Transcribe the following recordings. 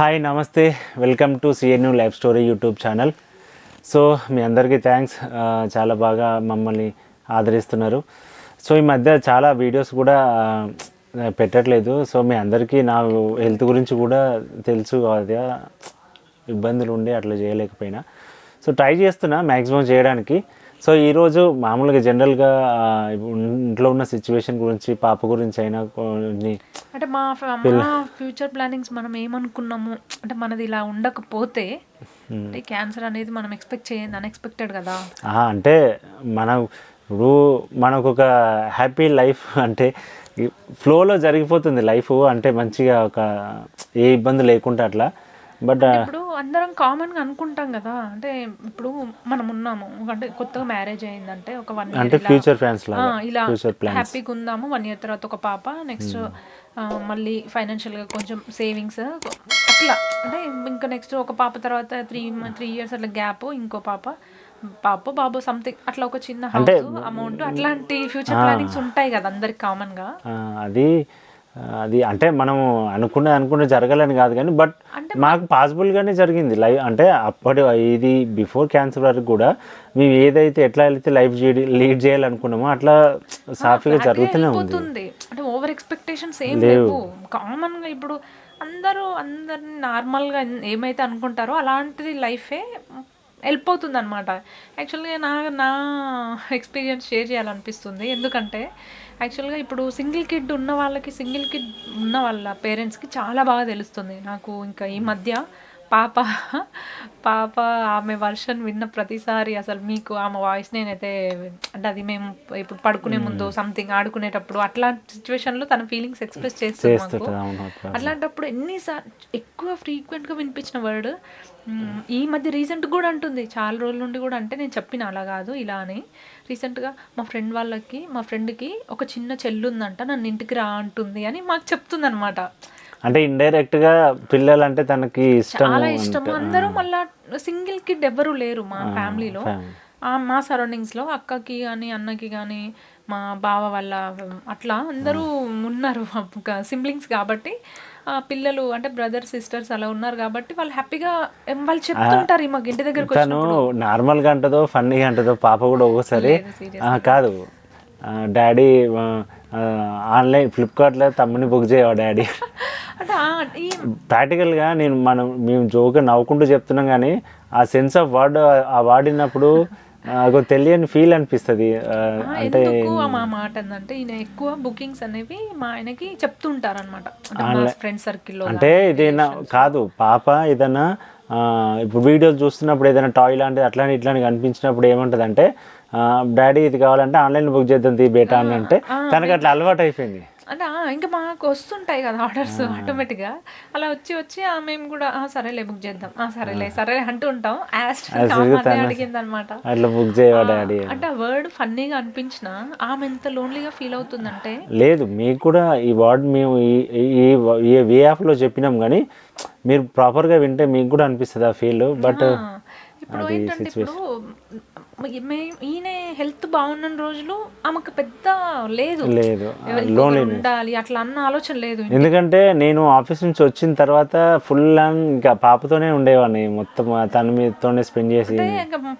Hi నమస్తే. Welcome to సిఎన్యూ life story YouTube channel. So మీ అందరికీ thanks. చాలా బాగా మమ్మల్ని ఆదరిస్తున్నారు. సో ఈ మధ్య చాలా వీడియోస్ కూడా పెట్టట్లేదు. సో మీ అందరికీ నా హెల్త్ గురించి కూడా తెలుసు. కదా ఇబ్బందులు ఉండి అట్లా చేయలేకపోయినా. సో ట్రై చేస్తున్నా మ్యాక్సిమం చేయడానికి. సో ఈరోజు మామూలుగా జనరల్గా ఇంట్లో ఉన్న సిచ్యువేషన్ గురించి పాప గురించి అయినా కొన్ని అంటే మా ఫ్యూచర్ ప్లానింగ్స్ మనం ఏమనుకున్నాము అంటే మనది ఇలా ఉండకపోతే అంటే క్యాన్సర్ అనేది మనం ఎక్స్పెక్ట్ చేయండి అన్ఎక్స్పెక్టెడ్ కదా. అంటే మన ఇప్పుడు మనకు ఒక హ్యాపీ లైఫ్ అంటే ఫ్లోలో జరిగిపోతుంది లైఫ్ అంటే మంచిగా ఒక ఏ ఇబ్బంది లేకుండా అట్లా. బట్ ఇప్పుడు అందరం కామన్గా అనుకుంటాం కదా. అంటే ఇప్పుడు మనం ఉన్నాము. అంటే కొత్తగా మ్యారేజ్ అయిందంటే ఒక వన్ అంటే ఫ్యూచర్ ఫ్యాన్స్ ఇలా హ్యాపీగా ఉందాము. వన్ ఇయర్ తర్వాత ఒక పాప నెక్స్ట్ మళ్ళీ financial గా కొంచెం సేవింగ్స్ అట్లా. అంటే ఇంకా నెక్స్ట్ ఒక పాప తర్వాత త్రీ త్రీ ఇయర్స్ అట్లా గ్యాప్ ఇంకో పాప పాప బాబు సంథింగ్ అట్లా ఒక చిన్న హౌస్ అమౌంట్ అట్లాంటి ఫ్యూచర్ ప్లానింగ్స్ ఉంటాయి కదా అందరికి కామన్గా. ఆ, అది అది అంటే మనం అనుకున్న జరగాలని కాదు కానీ బట్ మాకు పాసిబుల్గానే జరిగింది. లైఫ్ అంటే అప్పటి ఇది బిఫోర్ క్యాన్సర్ వరకు కూడా మేము ఏదైతే ఎట్లా అయితే లైఫ్ లీడ్ చేయాలనుకున్నామో అట్లా సాఫీగా జరుగుతూనే ఉంది. అంటే ఓవర్ ఎక్స్పెక్టేషన్స్ ఏం లేవు. కామన్గా ఇప్పుడు అందరూ అందరిని నార్మల్గా ఏమైతే అనుకుంటారో అలాంటిది లైఫే వెళ్ళిపోతుంది అనమాట యాక్చువల్గా నా నా ఎక్స్పీరియన్స్ షేర్ చేయాలనిపిస్తుంది. ఎందుకంటే యాక్చువల్గా ఇప్పుడు సింగిల్ కిడ్ ఉన్న వాళ్ళకి సింగిల్ కిడ్ ఉన్న వాళ్ళ పేరెంట్స్కి చాలా బాగా తెలుస్తుంది. నాకు ఇంకా ఈ మధ్య పాప పాప ఆమె వర్షన్ విన్న ప్రతిసారి అసలు మీకు ఆమె వాయిస్ నేనైతే అంటే అది మేము ఇప్పుడు పడుకునే ముందు సంథింగ్ ఆడుకునేటప్పుడు అట్లాంటి సిచ్యువేషన్లో తన ఫీలింగ్స్ ఎక్స్ప్రెస్ అట్లా. అట్లాంటప్పుడు ఎన్నిసార్లు ఎక్కువ ఫ్రీక్వెంట్గా వినిపించిన వర్డ్ ఈ మధ్య రీసెంట్ కూడా అంటుంది. చాలా రోజుల నుండి కూడా అంటే నేను చెప్పిన అలా కాదు ఇలా అని. రీసెంట్గా మా ఫ్రెండ్ వాళ్ళకి మా ఫ్రెండ్కి ఒక చిన్న చెల్లు ఉందంట నన్ను ఇంటికి రా అంటుంది అని మాకు చెప్తుంది అనమాట అంటే ఇండైరెక్ట్గా పిల్లలు అంటే తనకి ఇష్టం చాలా ఇష్టం. అందరూ మళ్ళా సింగిల్ కిడ్ ఎవ్వరూ లేరు మా ఫ్యామిలీలో మా సరౌండింగ్స్లో అక్కకి కానీ అన్నకి కానీ మా బావ వాళ్ళ అట్లా అందరూ ఉన్నారు. సిబ్లింగ్స్ కాబట్టి పిల్లలు అంటే బ్రదర్ సిస్టర్స్ అలా ఉన్నారు కాబట్టి వాళ్ళు హ్యాపీగా వాళ్ళు చెప్తుంటారు మాకు ఇంటి దగ్గరకు తను నార్మల్గా అంటదో ఫన్నీగా అంటదో పాప కూడా ఒక్కోసారి ఆ, కాదు. డాడీ ఆన్లైన్ ఫ్లిప్కార్ట్లో తమ్ముని బుక్ చేయవా డాడీ? ప్రాక్టికల్గా నేను మనం మేము జోక్ నవ్వుకుంటూ చెప్తున్నాం కానీ ఆ సెన్స్ ఆఫ్ వర్డ్ ఆ వాడినప్పుడు ఒక తెలియని ఫీల్ అనిపిస్తుంది. ఆ మా మాట ఈయన ఎక్కువ బుకింగ్స్ అనేవి మా ఆయనకి చెప్తుంటారు అనమాట ఫ్రెండ్ సర్కిల్లో అంటే ఇదేనా కాదు పాప ఏదైనా ఇప్పుడు వీడియోలు చూస్తున్నప్పుడు ఏదైనా టాయ్ లాంటిది అట్లాంటి ఇట్లాంటి కనిపించినప్పుడు ఏముంటుంది అంటే డాడీ ఇది కావాలంటే ఆన్లైన్ బుక్ చేద్దాం తీ బేటా అని అంటే తనకి అట్లా అలవాటు అయిపోయింది అంటే ఇంకా మాకు వస్తుంటాయి కదా ఆర్డర్స్ ఆటోమేటిక్గా. అలా వచ్చి వచ్చి ఆ, మేము కూడా సరేలే బుక్ చేద్దాం. ఆ, సరేలే సరేలే అంటూ ఉంటాం. యాస్ట్ అడిగింది అనమాట అంటే ఆ వర్డ్ ఫన్నీగా అనిపించిన ఆమె ఎంత లోన్లీగా ఫీల్ అవుతుందంటే? లేదు మీకు కూడా ఈ వర్డ్ మేము ఈ- ఈ వే ఆఫ్లో చెప్పినాం కానీ మీరు ప్రాపర్గా వింటే మీకు కూడా అనిపిస్తుంది ఆ ఫీల్. బట్ ఇప్పుడు ఏంటంటే ఇప్పుడు ఈయన హెల్త్ బాగున్న రోజులు ఆమెకు పెద్ద లేదు. లేదు. ఉండాలి అట్లా అన్న ఆలోచన లేదు ఎందుకంటే నేను ఆఫీస్ నుంచి వచ్చిన తర్వాత ఫుల్ ఇంకా పాపతోనే ఉండేవాడిని. మొత్తం తన మీదతోనే స్పెండ్ చేసి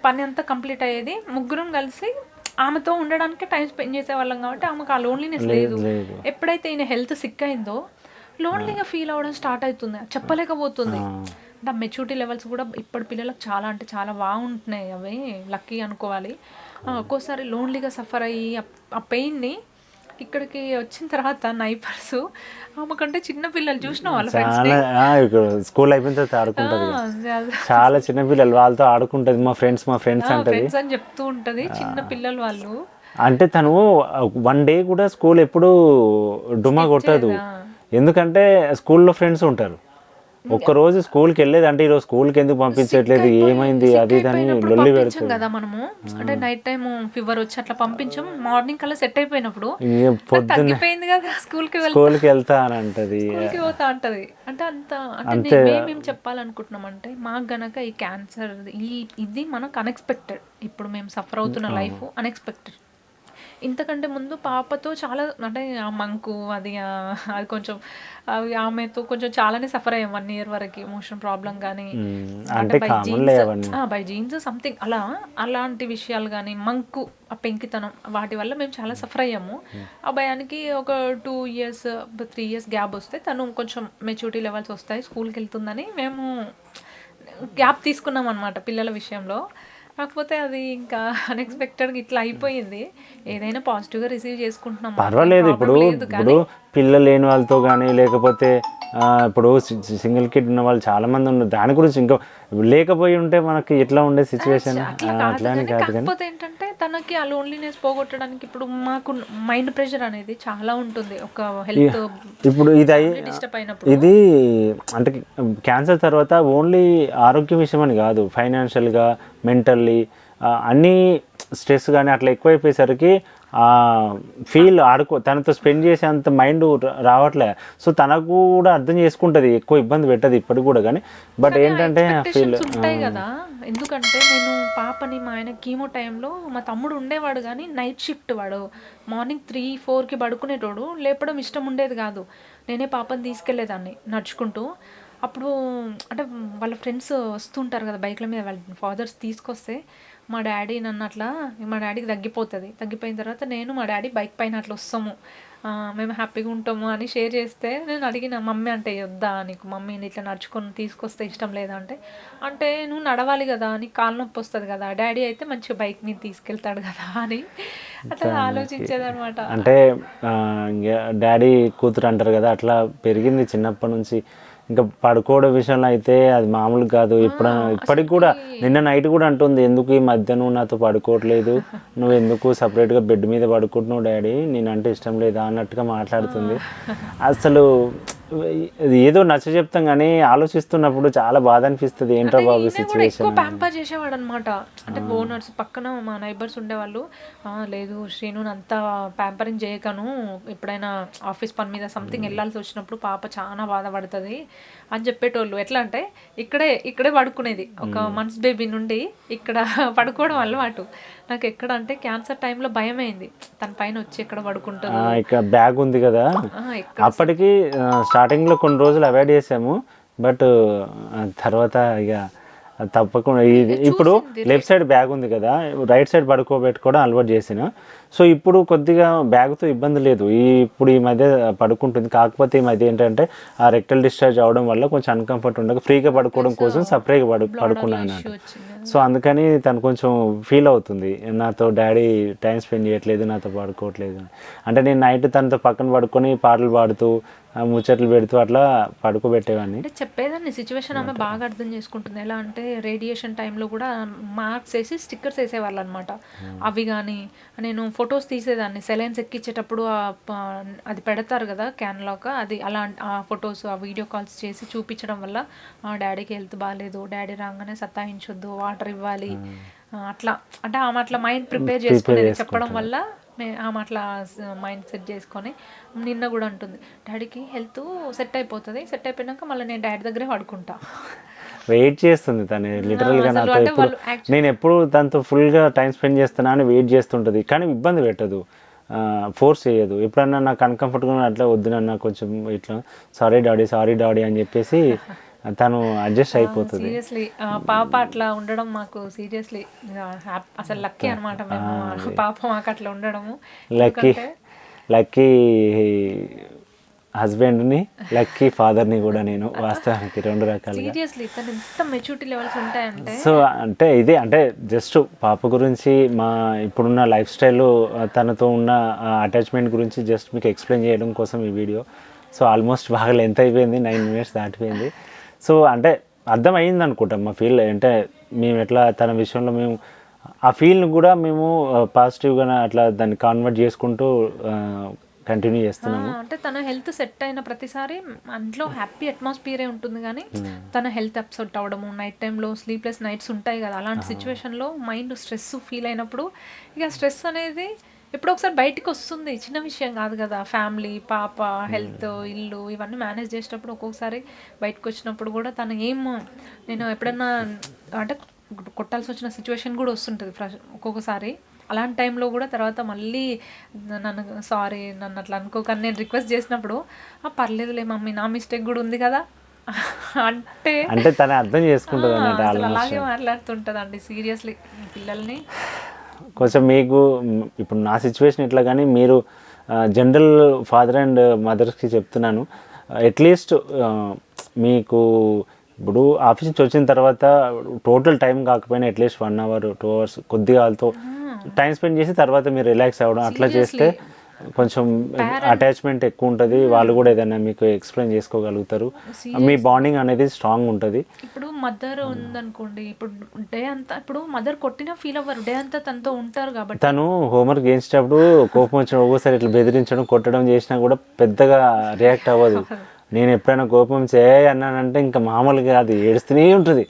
పని అంతా కంప్లీట్ అయ్యేది. ముగ్గురం కలిసి ఆమెతో ఉండడానికి టైం స్పెండ్ చేసేవాళ్ళం కాబట్టి ఆమెకు ఆ లోన్లీనెస్ లేదు. లేదు. ఎప్పుడైతే ఈయన హెల్త్ సిక్ అయిందో లోన్లీగా ఫీల్ అవ్వడం స్టార్ట్ అవుతుంది. చెప్పలేకపోతుంది. అంటే ఆ మెచ్యూరిటీ లెవెల్స్ కూడా ఇప్పటి పిల్లలకు చాలా అంటే చాలా బాగుంటున్నాయి. అవి లక్కీ అనుకోవాలి. ఒక్కోసారి లోన్లీగా సఫర్ అయ్యి ఆ- పెయిన్ని ఇక్కడికి వచ్చిన తర్వాత నైబర్స్ ఆమెకంటే చిన్న పిల్లలు చూసిన వాళ్ళ ఇక్కడ స్కూల్ అయిపోయిన తర్వాత ఆడుకుంటది చాలా చిన్న పిల్లలు వాళ్ళతో ఆడుకుంటది. మా ఫ్రెండ్స్ మా ఫ్రెండ్స్ ఫ్రెండ్స్ అని చెప్తూ ఉంటది చిన్న పిల్లలు వాళ్ళు. అంటే తను వన్ డే కూడా స్కూల్ ఎప్పుడు డుమా కొట్టదు. ఎందుకంటే స్కూల్లో ఫ్రెండ్స్ ఉంటారు. ఒక్క రోజు స్కూల్కి వెళ్ళేది అంటే ఈరోజు స్కూల్కి ఎందుకు పంపించట్లేదు? ఏమైంది? అది అని లొల్లి పెడుతుంది. కదా మనము. అంటే నైట్ టైం ఫీవర్ వచ్చి అట్లా పంపించాం. మార్నింగ్ కల్లా సెట్ అయిపోయినప్పుడు. పొద్దున్న తగ్గిపోయింది కదా స్కూల్కి వెళ్ళి స్కూల్కి వెళ్తా అని అంటది. పోతా అంటది. అంటే అంత అంటే మేమేం చెప్పాలనుకుంటున్నాం అంటే మాకు గనక ఈ క్యాన్సర్ ఈ ఇది మనకు అన్ఎక్స్పెక్టెడ్ ఇప్పుడు మేము సఫర్ అవుతున్న లైఫ్ అన్ఎక్స్పెక్టెడ్ ఇంతకంటే ముందు పాపతో చాలా అంటే ఆ మంకు అది అది కొంచెం అవి ఆమెతో కొంచెం చాలానే సఫర్ అయ్యాం వన్ ఇయర్ వరకు మోషన్ ప్రాబ్లం కానీ. అంటే కామన్లే అవన్నీ బై జీన్స్ సంథింగ్ అలా అలాంటి విషయాలు కానీ మంకు ఆ పెంకితనం వాటి వల్ల మేము చాలా సఫర్ అయ్యాము. ఆ భయానికి ఒక two years three years gap వస్తే తను కొంచెం మెచ్యూరిటీ లెవెల్స్ వస్తాయి స్కూల్కి వెళ్తుందని మేము గ్యాప్ తీసుకున్నాం అనమాట పిల్లల విషయంలో. కాకపోతే అది ఇంకా అన్ఎక్స్పెక్టెడ్గా ఇట్లా అయిపోయింది. ఏదైనా పాజిటివ్గా రిసీవ్ చేసుకుంటున్నాం. పర్వాలేదు ఇప్పుడు ఇప్పుడు పిల్లలు లేని వాళ్ళతో కానీ లేకపోతే ఇప్పుడు సింగిల్ కిడ్ ఉన్న వాళ్ళు చాలా మంది ఉన్నారు. దాని గురించి ఇంకా లేకపోయి ఉంటే మనకి ఎట్లా ఉండే సిచ్యువేషన్ అట్లా అని కాదు కానీ ఏంటంటే తనకి ఆ లోన్లీనెస్ పోగొట్టడానికి ఇప్పుడు మాకు మైండ్ ప్రెషర్ అనేది చాలా ఉంటుంది. ఒక హెల్త్ ఇప్పుడు ఇది అయ్యి డిస్టర్బ్ అయినప్పుడు. ఇది అంటే క్యాన్సర్ తర్వాత ఓన్లీ ఆరోగ్య విషయం అని కాదు. ఫైనాన్షియల్గా మెంటల్లీ అన్నీ స్ట్రెస్ కానీ అట్లా ఎక్కువైపోయేసరికి ఫీల్ ఆడుకో తనతో స్పెండ్ చేసే అంత మైండ్ రావట్లే. సో తనకు కూడా అర్థం చేసుకుంటుంది ఎక్కువ ఇబ్బంది పెట్టదు ఇప్పటికి కూడా కానీ బట్ ఏంటంటే ఫీల్ ఉంటాయి కదా. ఎందుకంటే నేను పాపని మా ఆయన కీమో టైంలో మా తమ్ముడు ఉండేవాడు కానీ నైట్ షిఫ్ట్ వాడు. మార్నింగ్ త్రీ ఫోర్కి పడుకునేటోడు. లేపడం ఇష్టం ఉండేది కాదు. నేనే పాపని తీసుకెళ్ళేదాన్ని నడుచుకుంటూ. అప్పుడు అంటే వాళ్ళ ఫ్రెండ్స్ వస్తుంటారు కదా బైక్ల మీద వాళ్ళ ఫాదర్స్ తీసుకొస్తే మా డాడీ నన్ను అట్లా మా డాడీకి తగ్గిపోతుంది. తగ్గిపోయిన తర్వాత నేను మా డాడీ బైక్ పైన అట్లా వస్తాము. మేము హ్యాపీగా ఉంటాము అని షేర్ చేస్తే నేను అడిగిన మమ్మీ అంటే వద్దా నీకు? మమ్మీని ఇట్లా నడుచుకొని తీసుకొస్తే ఇష్టం లేదా? అంటే అంటే నువ్వు నడవాలి కదా నీకు కాలు నొప్పి వస్తుంది కదా డాడీ అయితే మంచిగా బైక్ మీద తీసుకెళ్తాడు కదా అని. అట్లా ఆలోచించేదనమాట అంటే ఆ, ఇంక డాడీ కూతురు అంటారు కదా అట్లా పెరిగింది చిన్నప్పటి నుంచి. ఇంకా పడుకోవడం విషయంలో అయితే అది మామూలు కాదు. ఇప్పుడు ఇప్పటికి కూడా నిన్న నైట్ కూడా అంటుంది ఎందుకు ఈ మధ్య నువ్వు నాతో పడుకోవట్లేదు? నువ్వు ఎందుకు సపరేట్గా బెడ్ మీద పడుకుంటున్నావు డాడీ? నేనంటే ఇష్టం లేదా? అన్నట్టుగా మాట్లాడుతుంది. అసలు ఏదో నచ్చ చెప్తాం కానీ ఆలోచిస్తున్నప్పుడు చాలా బాధ అనిపిస్తుంది. ఏంటో బాబు సిచ్యువేషన్ ప్యాంపర్ చేసేవాడు అనమాట అంటే ఓనర్స్ పక్కన మా నైబర్స్ ఉండేవాళ్ళు. "ఆ, లేదు శ్రీను అంతా ప్యాంపరింగ్ చేయకను. ఎప్పుడైనా ఆఫీస్ పని మీద సంథింగ్ వెళ్ళాల్సి వచ్చినప్పుడు పాప చాలా బాధపడుతుంది. అని చెప్పేటోళ్ళు. ఎట్లా అంటే ఇక్కడే ఇక్కడే పడుకునేది. ఒక మంత్స్ బేబీ నుండి ఇక్కడ పడుకోవడం అలవాటు. నాకు ఎక్కడ అంటే క్యాన్సర్ టైంలో భయం అయింది తన పైన వచ్చి ఎక్కడ పడుకుంటుంది. ఇక్కడ బ్యాగ్ ఉంది కదా. అప్పటికి స్టార్టింగ్లో కొన్ని రోజులు అవాయిడ్ చేసాము. బట్ తర్వాత ఇక తప్పకుండా. ఇది ఇప్పుడు లెఫ్ట్ సైడ్ బ్యాగ్ ఉంది కదా రైట్ సైడ్ పడుకోబెట్టుకోవడం అలవాటు చేసిన. సో ఇప్పుడు కొద్దిగా బ్యాగ్తో ఇబ్బంది లేదు. ఈ ఇప్పుడు ఈ మధ్య పడుకుంటుంది. కాకపోతే ఈ మధ్య ఏంటంటే ఆ రెక్టల్ డిశ్చార్జ్ అవడం వల్ల కొంచెం అన్కంఫర్ట్ ఉండక ఫ్రీగా పడుకోవడం కోసం సపరేట్గా పడు పడుకున్నాను సో అందుకని తను కొంచెం ఫీల్ అవుతుంది. నాతో డాడీ టైం స్పెండ్ చేయట్లేదు నాతో పడుకోవట్లేదు. అంటే నేను నైట్ తనతో పక్కన పడుకొని పాటలు పాడుతూ ఆ ముచ్చట్లు పెడుతూ అట్లా పడుకోబెట్టేవాడిని అంటే చెప్పేదాన్ని సిచ్యువేషన్ ఆమె బాగా అర్థం చేసుకుంటుంది. ఎలా అంటే రేడియేషన్ టైంలో కూడా మార్క్స్ వేసి స్టిక్కర్స్ వేసేవాళ్ళు అనమాట అవి కానీ నేను ఫొటోస్ తీసేదాన్ని. సెలైన్స్ ఎక్కించేటప్పుడు అది పెడతారు కదా క్యాన్లాక్ అది అలా ఆ ఫొటోస్ ఆ వీడియో కాల్స్ చేసి చూపించడం వల్ల ఆ డాడీకి హెల్త్ బాగాలేదు డాడీ రాగానే సత్తాయించొద్దు వాటర్ ఇవ్వాలి. ఆ, అట్లా. అంటే ఆమె అట్లా మైండ్ ప్రిపేర్ చేసుకునేది చెప్పడం వల్ల ఆమె అట్లా మైండ్ సెట్ చేసుకొని నిన్న కూడా అంటుంది డాడీకి హెల్త్ సెట్ అయిపోతుంది సెట్ అయిపోయినాక మళ్ళీ నేను డాడీ దగ్గరే పడుకుంటా. వెయిట్ చేస్తుంది తను లిటరల్గా నాతో అంటే ఎప్పుడు నేను ఎప్పుడు తనతో ఫుల్గా టైం స్పెండ్ చేస్తున్నా అని వెయిట్ చేస్తుంటుంది కానీ ఇబ్బంది పెట్టదు ఫోర్స్ చేయదు. ఎప్పుడన్నా నాకు అన్కంఫర్ట్గా అట్లా వద్దు నన్న కొంచెం ఇట్లా సారీ డాడీ సారీ డాడీ అని చెప్పేసి తను అడ్జస్ట్ అయిపోతుంది. సీరియస్లీ పాప అట్లా ఉండడం మాకు సీరియస్లీ అసలు లక్కీ అనమాట మేము. పాప మాకు అట్లా ఉండడము. లక్కీ లక్కీ హస్బెండ్ని లక్కీ ఫాదర్ని కూడా నేను వాస్తవానికి రెండు సీరియస్లీ ఎంత మెచ్యూరిటీ లెవెల్స్ ఉంటాయంటే సో అంటే ఇదే అంటే జస్ట్ పాప గురించి మా ఇప్పుడున్న లైఫ్ స్టైల్ తనతో ఉన్న అటాచ్మెంట్ గురించి జస్ట్ మీకు ఎక్స్ప్లెయిన్ చేయడం కోసం ఈ వీడియో సో ఆల్మోస్ట్ బాగా లెంత్ అయిపోయింది నైన్ మినిట్స్ దాటిపోయింది. సో అంటే అర్థమైంది అనుకుంటాం మా ఫీల్. అంటే మేము ఎట్లా తన విషయంలో మేము ఆ ఫీల్ని కూడా మేము పాజిటివ్గా అట్లా దాన్ని కాన్వర్ట్ చేసుకుంటూ కంటిన్యూ చేస్తున్నాము. అంటే తన హెల్త్ సెట్ అయిన ప్రతిసారి అంట్లో హ్యాపీ అట్మాస్ఫియరే ఉంటుంది కానీ తన హెల్త్ అప్సెట్ అవ్వడము నైట్ టైంలో స్లీప్లెస్ నైట్స్ ఉంటాయి కదా అలాంటి సిచ్యువేషన్లో మైండ్ స్ట్రెస్ ఫీల్ అయినప్పుడు ఇక స్ట్రెస్ అనేది ఎప్పుడో ఒకసారి బయటికి వస్తుంది. చిన్న విషయం కాదు కదా. ఫ్యామిలీ పాప హెల్త్ ఇల్లు ఇవన్నీ మేనేజ్ చేసేటప్పుడు ఒక్కొక్కసారి బయటకు వచ్చినప్పుడు కూడా తను ఏం నేను ఎప్పుడన్నా అంటే కొట్టాల్సి వచ్చిన సిచ్యువేషన్ కూడా వస్తుంటుంది ఒక్కొక్కసారి. అలాంటి టైంలో కూడా తర్వాత మళ్ళీ నన్ను సారీ నన్ను అట్లా అనుకోకని నేను రిక్వెస్ట్ చేసినప్పుడు "ఆ, పర్లేదులే మమ్మీ నా మిస్టేక్ కూడా ఉంది కదా. అంటే అంటే తను అర్థం చేసుకుంటుంది అలాగే మాట్లాడుతుంటదండి సీరియస్లీ. పిల్లల్ని కొంచెం మీకు ఇప్పుడు నా సిచ్యువేషన్ ఇట్లా కానీ మీరు జనరల్ ఫాదర్ అండ్ మదర్స్కి చెప్తున్నాను. అట్లీస్ట్ మీకు ఇప్పుడు ఆఫీస్ నుంచి వచ్చిన తర్వాత టోటల్ టైం కాకపోయినా at least one hour two hours కొద్దిగా వాళ్ళతో టైం స్పెండ్ చేసి తర్వాత మీరు రిలాక్స్ అవ్వడం అట్లా చేస్తే కొంచెం అటాచ్మెంట్ ఎక్కువ ఉంటుంది. వాళ్ళు కూడా ఏదైనా మీకు ఎక్స్ప్లెయిన్ చేసుకోగలుగుతారు. మీ బాండింగ్ అనేది స్ట్రాంగ్ ఉంటుంది. ఇప్పుడు మదర్ ఉందనుకోండి ఇప్పుడు డే అంతా ఇప్పుడు మదర్ కొట్టినా ఫీల్ అవ్వరు. డే అంతా తనతో ఉంటారు కాబట్టి. తను హోంవర్క్ చేసేటప్పుడు కోపం వచ్చిన ఒక్కోసారి ఇట్లా బెదిరించడం కొట్టడం చేసినా కూడా పెద్దగా రియాక్ట్ అవ్వదు. నేను ఎప్పుడైనా కోపం చేయ అన్నానంటే ఇంకా మామూలుగా అది ఏడుస్తూనే ఉంటుంది.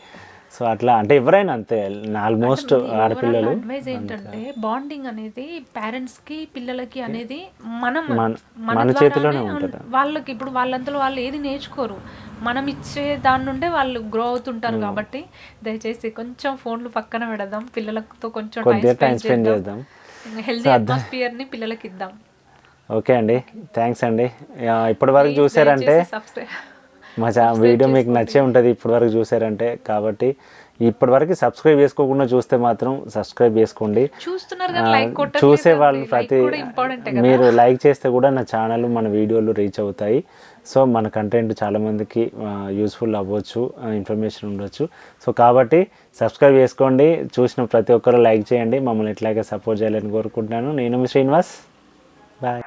సో అట్లా అంటే ఎవరైనా అంతే ఆల్మోస్ట్ ఆడపిల్లలు. అడ్వైజ్ ఏంటంటే బాండింగ్ అనేది పేరెంట్స్కి పిల్లలకి అనేది మనం మన- చేతిలోనే ఉంటుంది. వాళ్ళకి ఇప్పుడు వాళ్ళంతలో వాళ్ళు ఏది నేర్చుకోరు. మనం ఇచ్చే దాని నుండే వాళ్ళు గ్రో అవుతుంటారు కాబట్టి దయచేసి కొంచెం ఫోన్లు పక్కన పెడదాం. పిల్లలతో కొంచెం టైం స్పెండ్ చేద్దాం. హెల్దీ అట్మాస్ఫియర్ని పిల్లలకి ఇద్దాం ఓకే అండి. థ్యాంక్స్ అండి. ఇప్పటి వరకు చూసారంటే మా చా వీడియో మీకు నచ్చే ఉంటుంది ఇప్పటి వరకు చూసారంటే కాబట్టి ఇప్పటి వరకు సబ్స్క్రైబ్ చేసుకోకుండా చూస్తే మాత్రం సబ్స్క్రైబ్ చేసుకోండి. చూసే వాళ్ళు ప్రతి మీరు లైక్ చేస్తే కూడా నా ఛానల్ మన వీడియోలు రీచ్ అవుతాయి. సో మన కంటెంట్ చాలామందికి యూస్ఫుల్ అవ్వచ్చు ఇన్ఫర్మేషన్ ఉండొచ్చు. సో కాబట్టి సబ్స్క్రైబ్ చేసుకోండి. చూసిన ప్రతి ఒక్కరు లైక్ చేయండి. మమ్మల్ని ఇట్లాగే సపోర్ట్ చేయాలని కోరుకుంటున్నాను. నేను శ్రీనివాస్. బాయ్